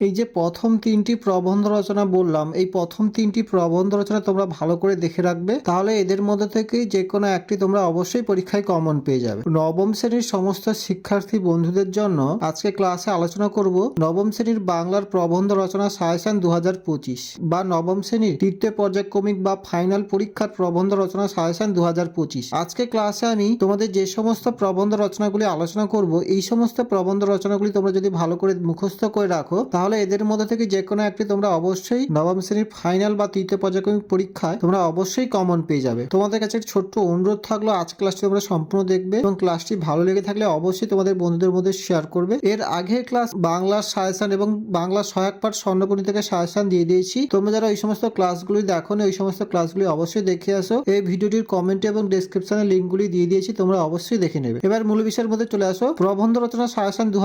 এই যে প্রথম তিনটি প্রবন্ধ রচনা বললাম, এই প্রথম তিনটি প্রবন্ধ রচনা তোমরা ভালো করে দেখে রাখবে। তাহলে এদের মধ্যে থেকে যে কোনো একটি তোমরা অবশ্যই পরীক্ষায় কমন পেয়ে যাবে। নবম শ্রেণির সমস্ত শিক্ষার্থী বন্ধুদের জন্য আজকে ক্লাসে আলোচনা করব নবম শ্রেণির বাংলার প্রবন্ধ রচনা সাজেশন দু হাজার পঁচিশ বা নবম শ্রেণির তৃতীয় পর্যায়ক্রমিক বা ফাইনাল পরীক্ষার প্রবন্ধ রচনা সাজেশন দু হাজার পঁচিশ। আজকে ক্লাসে আমি তোমাদের যে সমস্ত প্রবন্ধ রচনাগুলি আলোচনা করব, এই সমস্ত প্রবন্ধ রচনাগুলি তোমরা যদি ভালো করে মুখস্থ করে রাখো, তাহলে এদের মধ্যে থেকে যে কোনো একটি তোমরা অবশ্যই নবম শ্রেণির ফাইনাল বা তৃতীয় পর্যায়ক্রমিক পরীক্ষায় তোমরা অবশ্যই কমন পেয়ে যাবে। তোমাদের কাছে ছোট্ট অনুরোধ থাকল, আজ ক্লাসটি তোমরা সম্পূর্ণ দেখবে এবং ক্লাসটি ভালো লেগে থাকলে অবশ্যই তোমাদের বন্ধুদের মধ্যে শেয়ার করবে। এর আগের ক্লাস বাংলার সাজেশন এবং বাংলা সহায়ক পাঠ স্বর্ণপণি থেকে সাজেশন দিয়ে দিয়েছি। তোমরা যারা ওই সমস্ত ক্লাসগুলি দেখো না ওই সমস্ত ক্লাসগুলি অবশ্যই দেখে আসো। এই ভিডিওটির কমেন্টে এবং ডেসক্রিপশনে লিঙ্কগুলি দিয়ে দিয়েছি, তোমরা অবশ্যই দেখে নেবে। এবার মূল বিষয়ের মধ্যে চলে আসো। প্রবন্ধ রচনা সাজেশন দু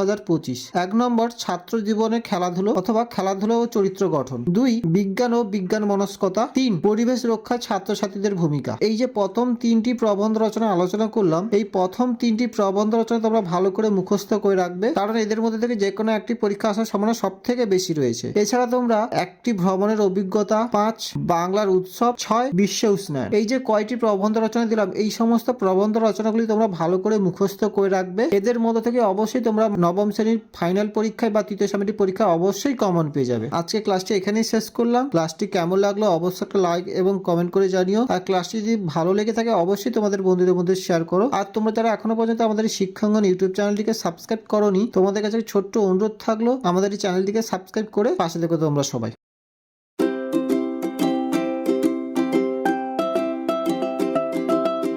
এক নম্বর, ছাত্র জীবনে খেলাধুলো অথবা খেলাধুলো ও চরিত্র গঠন। দুই, বিজ্ঞান ও বিজ্ঞান মনস্কতা। তিন, পরিবেশ রক্ষায় ছাত্রছাত্রীদের ভূমিকা। এই যে প্রথম তিনটি প্রবন্ধ রচনা আলোচনা করলাম, এই প্রথম তিনটি প্রবন্ধ রচনা তোমরা ভালো করে মুখস্থ করে রাখবে, কারণ এদের মধ্যে থেকে যে কোনো একটি পরীক্ষা আসার সম্ভাবনা সব থেকে বেশি রয়েছে। এছাড়া তোমরা একটি ভ্রমণের অভিজ্ঞতা, পাঁচ, বাংলার উৎসব, ছয়, বিশ্ব উষ্ণায়ন। এই যে কয়টি প্রবন্ধ রচনা দিলাম, এই সমস্ত প্রবন্ধ রচনাগুলি তোমরা ভালো করে মুখস্থ করে রাখবে। এদের মধ্যে থেকে অবশ্যই তোমরা নবম শ্রেণির ফাইনাল পরীক্ষায় বা তৃতীয় সামিটি পরীক্ষা অবশ্যই কমন পেয়ে যাবে। আজকে ক্লাসটি এখানেই শেষ করলাম। ক্লাসটি কেমন লাগল অবশ্যই একটা লাইক এবং কমেন্ট করে জানিও। আর ক্লাসটি যদি ভালো লেগে থাকে অবশ্যই তোমাদের বন্ধুদের মধ্যে শেয়ার করো। আর তোমরা যারা এখনও পর্যন্ত আমাদের শিক্ষাঙ্গন ইউটিউব চ্যানেলটিকে সাবস্ক্রাইব করোনি, তোমাদের কাছে ছোট্ট অনুরোধ থাকল, আমাদের এই চ্যানেলটিকে সাবস্ক্রাইব করে পাশে দেখো তোমরা সবাই।